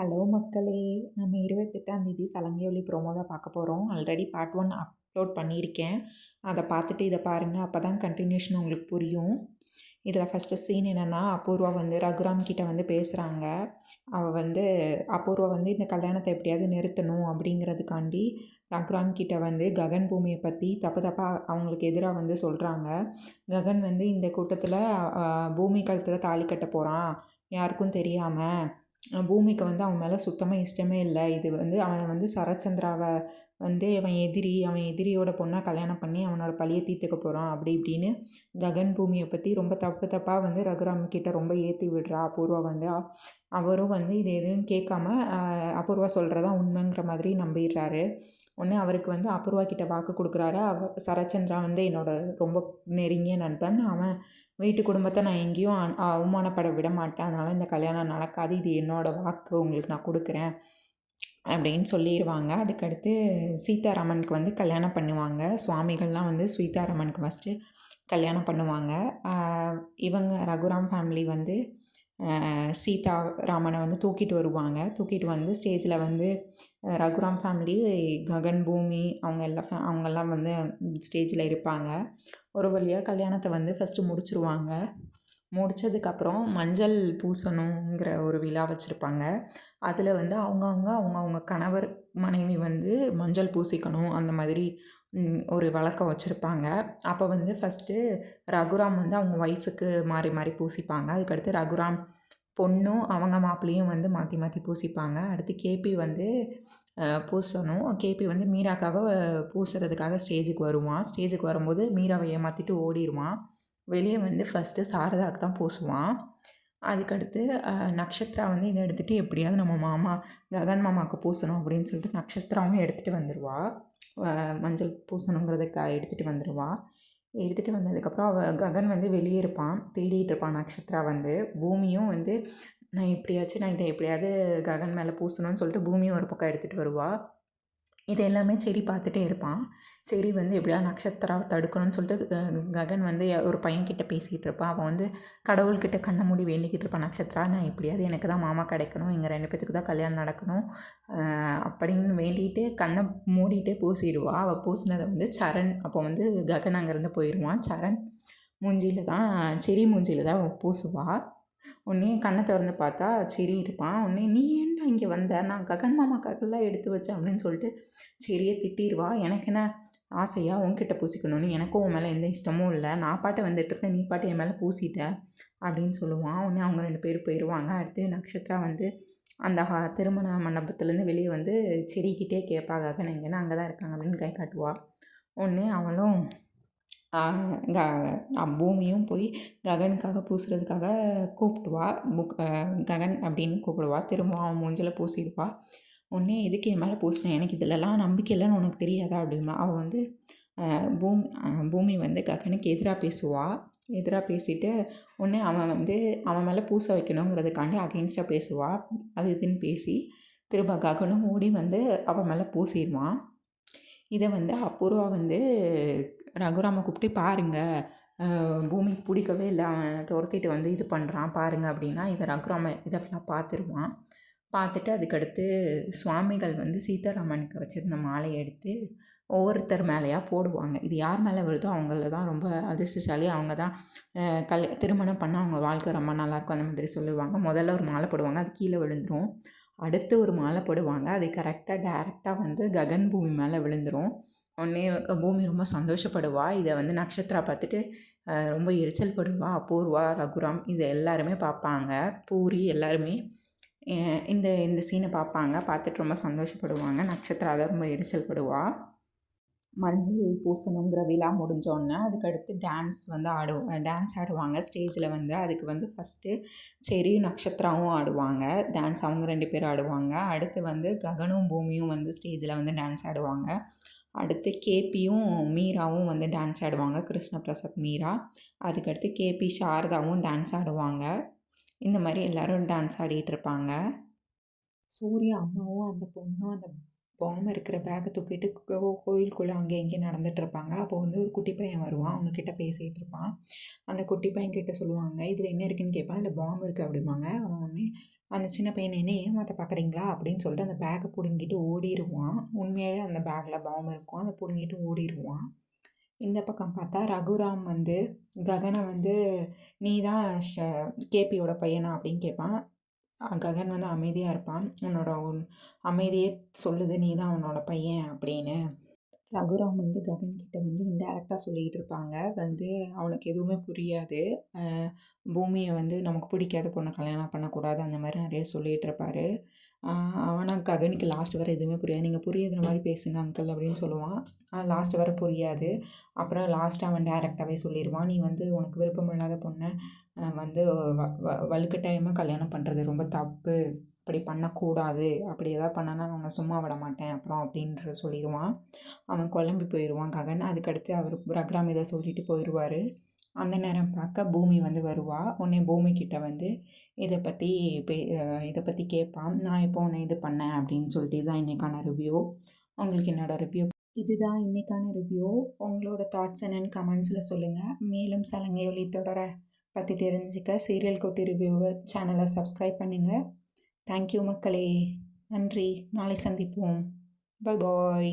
Hello மக்களே நம்ம இருபத்தெட்டாம் தேதி சலங்கையொலி ப்ரோமோ தான் பார்க்க போகிறோம் ஆல்ரெடி பார்ட் ஒன் அப்லோட் பண்ணியிருக்கேன். அதை பார்த்துட்டு இதை பாருங்கள் அப்போ தான் கண்டினியூஷன் உங்களுக்கு புரியும். இதில் ஃபஸ்ட்டு சீன் என்னென்னா அபூர்வா வந்து ரகுராம் கிட்ட வந்து பேசுகிறாங்க அவள் வந்து அபூர்வா வந்து இந்த கல்யாணத்தை எப்படியாவது நிறுத்தணும் அப்படிங்கிறதுக்காண்டி ரகுராம் கிட்ட வந்து ககன் பூமியை பற்றி தப்பு தப்பாக அவங்களுக்கு எதிராக வந்து சொல்கிறாங்க ககன் வந்து இந்த கூட்டத்தில் பூமி கழுத்தில் தாலி கட்ட போகிறான் யாருக்கும் தெரியாமல் பூமிக்கு வந்து அவன் மேலே சுத்தமாக இஷ்டமே இல்லை. இது வந்து அவன் வந்து சரச்சந்திராவை வந்து அவன் எதிரி அவன் எதிரியோட பொண்ணை கல்யாணம் பண்ணி அவனோட பழியை தீர்த்துக்க போகிறான் அப்படி இப்படின்னு ககன் பூமியை பற்றி ரொம்ப தப்பு தப்பாக வந்து ரகுராம் கிட்ட ரொம்ப ஏற்றி விடுறா. அபூர்வா வந்து அவரும் வந்து இது எதுவும் கேட்காம அபூர்வா சொல்கிறதா உண்மைங்கிற மாதிரி நம்பிடுறாரு. உடனே அவருக்கு வந்து அபூர்வா கிட்ட வாக்கு கொடுக்குறாரு. அவ சரச்சந்திரா வந்து என்னோட ரொம்ப நெருங்கிய நண்பன். அவன் வீட்டு குடும்பத்தை நான் எங்கேயும் அவமானப்பட விட மாட்டேன். அதனால் இந்த கல்யாணம் நடக்காது. இது என்னோடய வாக்கு. உங்களுக்கு நான் கொடுக்குறேன். அப்படின்னு சொல்லிடுவாங்க அதுக்கடுத்து சீதாராமனுக்கு வந்து கல்யாணம் பண்ணுவாங்க. சுவாமிகள்லாம் வந்து சீதாராமனுக்கு ஃபஸ்ட்டு கல்யாணம் பண்ணுவாங்க. இவங்க ரகுராம் ஃபேமிலி வந்து சீதா ராமனை வந்து தூக்கிட்டு வருவாங்க. தூக்கிட்டு வந்து ஸ்டேஜில் வந்து ரகுராம் ஃபேமிலி ககன் பூமி அவங்க எல்லாம் ஃபே அவங்கெல்லாம் வந்து ஸ்டேஜில் இருப்பாங்க. ஒரு வழியாக கல்யாணத்தை வந்து ஃபஸ்ட்டு முடிச்சிருவாங்க. முடித்ததுக்கப்புறம் மஞ்சள் பூசணுங்கிற ஒரு விழா வச்சுருப்பாங்க. அதில் வந்து அவங்கவுங்க அவங்கவுங்க கணவர் மனைவி வந்து மஞ்சள் பூசிக்கணும் அந்த மாதிரி ஒரு வழக்கம் வச்சுருப்பாங்க. அப்போ வந்து ஃபஸ்ட்டு ரகுராம் வந்து அவங்க ஒய்ஃபுக்கு மாறி மாறி பூசிப்பாங்க. அதுக்கடுத்து ரகுராம் பொண்ணும் அவங்க மாப்பிள்ளையும் வந்து மாற்றி மாற்றி பூசிப்பாங்க. அடுத்து கேபி வந்து பூசணும். கேபி வந்து மீராக்காக பூசுறதுக்காக ஸ்டேஜுக்கு வருவான். ஸ்டேஜுக்கு வரும்போது மீராவை ஏமாற்றிட்டு ஓடிடுவான் வெளியே வந்து ஃபஸ்ட்டு சாரதாக்கு தான் பூசுவான். அதுக்கடுத்து நக்ஷத்ரா வந்து இதை எடுத்துகிட்டு எப்படியாவது நம்ம மாமா ககன் மாமாவுக்கு பூசணும் அப்படின்னு சொல்லிட்டு நக்ஷத்ராவும் எடுத்துகிட்டு வந்துடுவா மஞ்சள் பூசணுங்கிறதுக்கு எடுத்துகிட்டு வந்துடுவா எடுத்துகிட்டு வந்ததுக்கப்புறம் அவள் ககன் வந்து வெளியே இருப்பான். தேடிகிட்டு இருப்பான் நக்ஷத்ரா வந்து. பூமியும் வந்து நான் எப்படியாச்சும் நான் இதை எப்படியாவது ககன் மேலே பூசணும்னு சொல்லிட்டு பூமியும் ஒரு பக்கம் எடுத்துகிட்டு வருவாள் இது எல்லாமே செரி பார்த்துட்டே இருப்பான். செரி வந்து எப்படியா நட்சத்திரம் தடுக்கணும்னு சொல்லிட்டு ககன் வந்து ஒரு பையன்கிட்ட பேசிகிட்டு இருப்பான் அவன் வந்து கடவுள்கிட்ட கண்ணை மூடி வேண்டிக்கிட்டு இருப்பான் நட்சத்திரா நான் எப்படியாவது எனக்கு தான் மாமா கிடைக்கணும். எங்கள் ரெண்டு பேத்துக்கு தான் கல்யாணம் நடக்கணும். அப்படின்னு வேண்டிகிட்டு கண்ணை மூடிட்டே பூசிடுவா. அவள் பூசினதை வந்து சரண் அப்போ வந்து ககன் அங்கேருந்து போயிடுவான். சரண் மூஞ்சியில் தான் செரி மூஞ்சியில் தான் பூசுவாள் உடனே கண்ணை திறந்து பார்த்தா சரி இருப்பான். உடனே நீ ஏன்டா இங்கே வந்த? நான் ககன் மாமாக்காக்கெல்லாம் எடுத்து வச்சேன். அப்படின்னு சொல்லிட்டு சரியே திட்டிடுவா எனக்கு என்ன ஆசையாக உன்கிட்ட பூசிக்கணும்னு எனக்கும் உன் மேலே எந்த இஷ்டமும் இல்லை. நான் பாட்டை வந்துட்டு இருந்தேன் நீ பாட்டு என் மேலே பூசிட்ட. அப்படின்னு சொல்லுவான். உடனே அவங்க ரெண்டு பேர் போயிடுவாங்க அடுத்து நக்ஷத்ரா வந்து அந்த திருமண மண்டபத்துலேருந்து வெளியே வந்து செடிக்கிட்டே கேட்பா ககன் எங்கன்னா அங்கே தான் இருக்காங்க. அப்படின்னு கை காட்டுவா. ஒன்று அவளும் பூமியும் போய் ககனுக்காக பூசுறதுக்காக கூப்பிடுவா. புக் ககன் அப்படின்னு கூப்பிடுவா. திரும்ப அவன் மூஞ்சில் பூசிடுவா. உடனே எதுக்கு என் மேலே பூசினேன் எனக்கு இதிலலாம் நம்பிக்கை இல்லைன்னு உனக்கு தெரியாதா? அப்படின்னா அவள் வந்து பூமி பூமி வந்து ககனுக்கு எதிராக பேசுவாள் எதிராக பேசிட்டு உடனே அவன் வந்து அவன் மேலே பூச வைக்கணுங்கிறதுக்காண்டி அகெயின்ஸ்டாக பேசுவாள் அது இதுன்னு பேசி திரும்ப ககனும் ஓடி வந்து அவன் மேலே பூசிடுவான். இதை வந்து அபூர்வா வந்து ரகுராமை கூப்பிட்டு பாருங்கள் பூமிக்கு பிடிக்கவே இல்லை. அவன் துரத்திட்டு வந்து இது பண்ணுறான் பாருங்கள் அப்படின்னா இதை ரகுராம இதை ஃபுல்லாக பார்த்துருவான். பார்த்துட்டு அதுக்கடுத்து சுவாமிகள் வந்து சீதாராமனுக்கு வச்சுருந்த மாலையை எடுத்து ஒவ்வொருத்தர் மேலேயாக போடுவாங்க. இது யார் மேலே விழுதோ அவங்கள தான் ரொம்ப அதிர்ஷ்டசாலி. அவங்க தான் கல் திருமணம் பண்ணால் அவங்க வாழ்க்கை ரொம்ப நல்லாயிருக்கும் அந்த மாதிரி சொல்லுவாங்க. முதல்ல ஒரு மாலை போடுவாங்க அது கீழே விழுந்துடும் அடுத்து ஒரு மாலை போடுவாங்க அது கரெக்டாக டேரெக்டாக வந்து ககன் பூமி மேலே விழுந்துடும் உடனே பூமி ரொம்ப சந்தோஷப்படுவா. இதை வந்து நட்சத்திரா பார்த்துட்டு ரொம்ப எரிச்சல் படுவா. அபூர்வா ரகுராம் இது எல்லாருமே பார்ப்பாங்க. பூரி எல்லாருமே இந்த இந்த சீனை பார்ப்பாங்க. பார்த்துட்டு ரொம்ப சந்தோஷப்படுவாங்க. நட்சத்திரா அதை ரொம்ப எரிச்சல் படுவா. மஞ்சள் பூசணுங்கிற விழா முடிஞ்சோடனே அதுக்கடுத்து டான்ஸ் வந்து ஆடுவோம் டான்ஸ் ஆடுவாங்க. ஸ்டேஜில் வந்து அதுக்கு வந்து ஃபஸ்ட்டு செரி நட்சத்திராவும் ஆடுவாங்க. டான்ஸ் அவங்க ரெண்டு பேரும் ஆடுவாங்க. அடுத்து வந்து ககனும் பூமியும் வந்து ஸ்டேஜில் வந்து டான்ஸ் ஆடுவாங்க. அடுத்து கேபியும் மீராவும் வந்து டான்ஸ் ஆடுவாங்க. கிருஷ்ண பிரசாத் மீரா. அதுக்கடுத்து கேபி சாரதாவும் டான்ஸ் ஆடுவாங்க. இந்த மாதிரி எல்லோரும் டான்ஸ் ஆடிகிட்டு இருப்பாங்க. சூர்யா அம்மாவும் அந்த பொண்ணும் அந்த போகாமல் இருக்கிற பேக்கை தூக்கிட்டு கோயிலுக்குள்ளே அங்கே இங்கேயும் நடந்துகிட்ருப்பாங்க அப்போ வந்து ஒரு குட்டி பையன் வருவான். அவங்கக்கிட்ட பேசிகிட்டு இருப்பான். அந்த குட்டி பையன் கிட்ட சொல்லுவாங்க இதில் என்ன இருக்குன்னு கேட்பான் அதில் பாம்பு இருக்குது அப்படிம்பாங்க. அவன் ஒன்று அந்த சின்ன பையன் என்ன ஏமாற்ற பார்க்குறீங்களா அப்படின்னு சொல்லிட்டு அந்த பேக்கை பிடுங்கிட்டு ஓடிடுவான் உண்மையாகவே அந்த பேக்கில் பாம்பு இருக்கும். அதை பிடுங்கிட்டு ஓடிடுவான் இந்த பக்கம் பார்த்தா ரகுராம் வந்து ககனை வந்து நீ தான் ஷ கேபியோட பையனா? அப்படின்னு கேட்பான் ககன் வந்து அமைதியாக இருப்பான். உன்னோட அமைதியே சொல்லுது. நீ தான் அவனோட பையன் அப்படின்னு ரகுராம் வந்து ககன் கிட்ட வந்து இன்டெரக்டாக சொல்லிக்கிட்டு இருப்பாங்க. வந்து அவனுக்கு எதுவுமே புரியாது. பூமியை வந்து நமக்கு பிடிக்காத பொண்ணை கல்யாணம் பண்ணக்கூடாது. அந்த மாதிரி நிறைய சொல்லிகிட்டு இருப்பாரு. ஆனால் ககனுக்கு லாஸ்ட் வரை எதுவுமே புரியாது. நீங்கள் புரியாத மாதிரி பேசுங்க அங்கிள் அப்படின்னு சொல்லுவான். லாஸ்ட் வரை புரியாது. அப்புறம் லாஸ்ட் அவன் டேரெக்டாகவே சொல்லிடுவான் நீ வந்து உனக்கு விருப்பம் இல்லாத பொண்ணை வந்து வ வ- வலுக்கட்டாயமாக கல்யாணம் பண்ணுறது ரொம்ப தப்பு. அப்படி பண்ணக்கூடாது. அப்படி எதாவது பண்ணனா நான் உன்னை சும்மா விட மாட்டேன். அப்புறம் அப்படின்ற சொல்லிடுவான் அவன் குழம்பி போயிடுவான் ககன். அதுக்கடுத்து அவர் ரக்ராம் இதை சொல்லிட்டு போயிடுவார் அந்த நேரம் பார்க்க பூமி வந்து வருவா. உடனே பூமி கிட்ட வந்து இதை பற்றி பே இதை பற்றி கேட்பான். நான் இப்போ உன்னை இது பண்ணேன் அப்படின்னு சொல்லிட்டு இதுதான் இன்றைக்கான ரிவ்யூ உங்களுக்கு என்னோட ரிவ்யூ இதுதான் இன்றைக்கான ரிவ்யூ உங்களோட தாட்ஸ் என்னென்னு கமெண்ட்ஸில் சொல்லுங்கள் மேலும் சலங்கை ஒளி தொடர பற்றி தெரிஞ்சுக்க சீரியல் கொட்டி ரிவ்யூவை சேனலை சப்ஸ்கிரைப் பண்ணுங்கள் தேங்க்யூ மக்களே. நன்றி. நாளை சந்திப்போம். பாய் பாய்